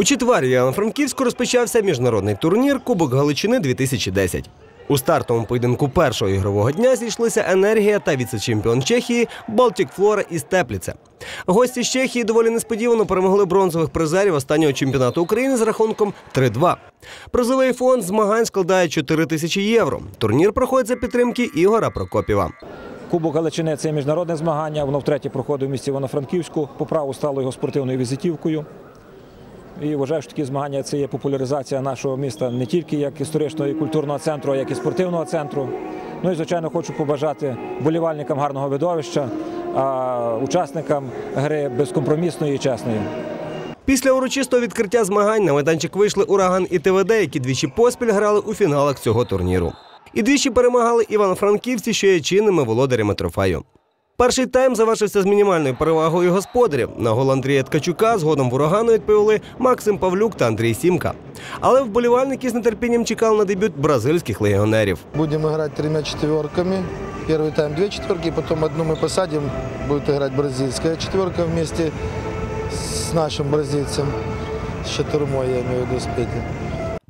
У четвер Івано-Франківську розпочався міжнародний турнір Кубок Галичини 2010. У стартовому поєдинку першого ігрового дня зійшлися енергія та віце-чемпіон Чехії Балтік Флора із Тепліце. Гості з Чехії доволі несподівано перемогли бронзових призерів останнього чемпіонату України з рахунком 3-2. Призовий фонд змагань складає 4 тисячі євро. Турнір проходить за підтримки Ігора Прокопєва. Кубок Галичини це міжнародне змагання. Воно втретє проходить в місті Івано-Франківську. По праву стало його спортивною візитівкою. І вважаю, що такі змагання це є популяризація нашого міста не тільки як історичного і культурного центру, а як і спортивного центру. Ну і звичайно хочу побажати болівальникам гарного видовища, а учасникам гри безкомпромісної і чесної. Після урочистого відкриття змагань на майданчик вийшли ураган і ТВД, які двічі поспіль грали у фіналах цього турніру. І двічі перемагали івано-франківці, що є чинними володарями трофею. Перший тайм завершився з мінімальною перевагою господарів. На гол Андрія Ткачука згодом в урагану відповіли Максим Павлюк та Андрій Сімка. Але вболівальники з нетерпінням чекали на дебют бразильських легіонерів. Будем играть тремя четверками. Первый тайм две четверки, потом одну мы посадим. Будет играть бразильская четверка вместе с нашим бразильцем, с Шатурмой, я имею в виду, с Петей.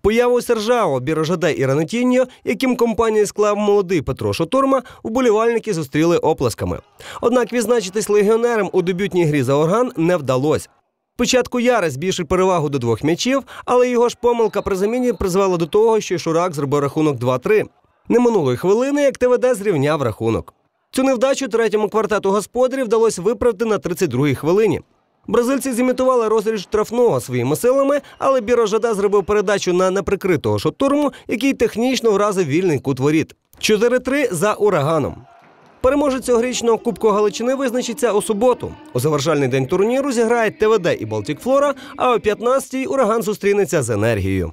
Появу Сержао, Бірожаде і Ранетіньо, яким компанію склав молодий Петро Шотурма, вболівальники зустріли оплесками. Однак відзначитись легіонерам у дебютній грі за орган не вдалося. Спочатку Яра збільшив перевагу до двох м'ячів, але його ж помилка при заміні призвела до того, що Шурак зробив рахунок 2-3. Не минулої хвилини, як ТВД зрівняв рахунок. Цю невдачу третьому квартету господарів вдалося виправити на 32-й хвилині. Бразильці зімітували розріж штрафного своїми силами, але Бірожада зробив передачу на неприкритого шотурму, який технічно вразив вільний кут воріт. 4-3 за ураганом. Переможець цьогорічного Кубку Галичини визначиться у суботу. У завершальний день турніру зіграють ТВД і Балтік Флора, а о 15-й ураган зустрінеться з енергією.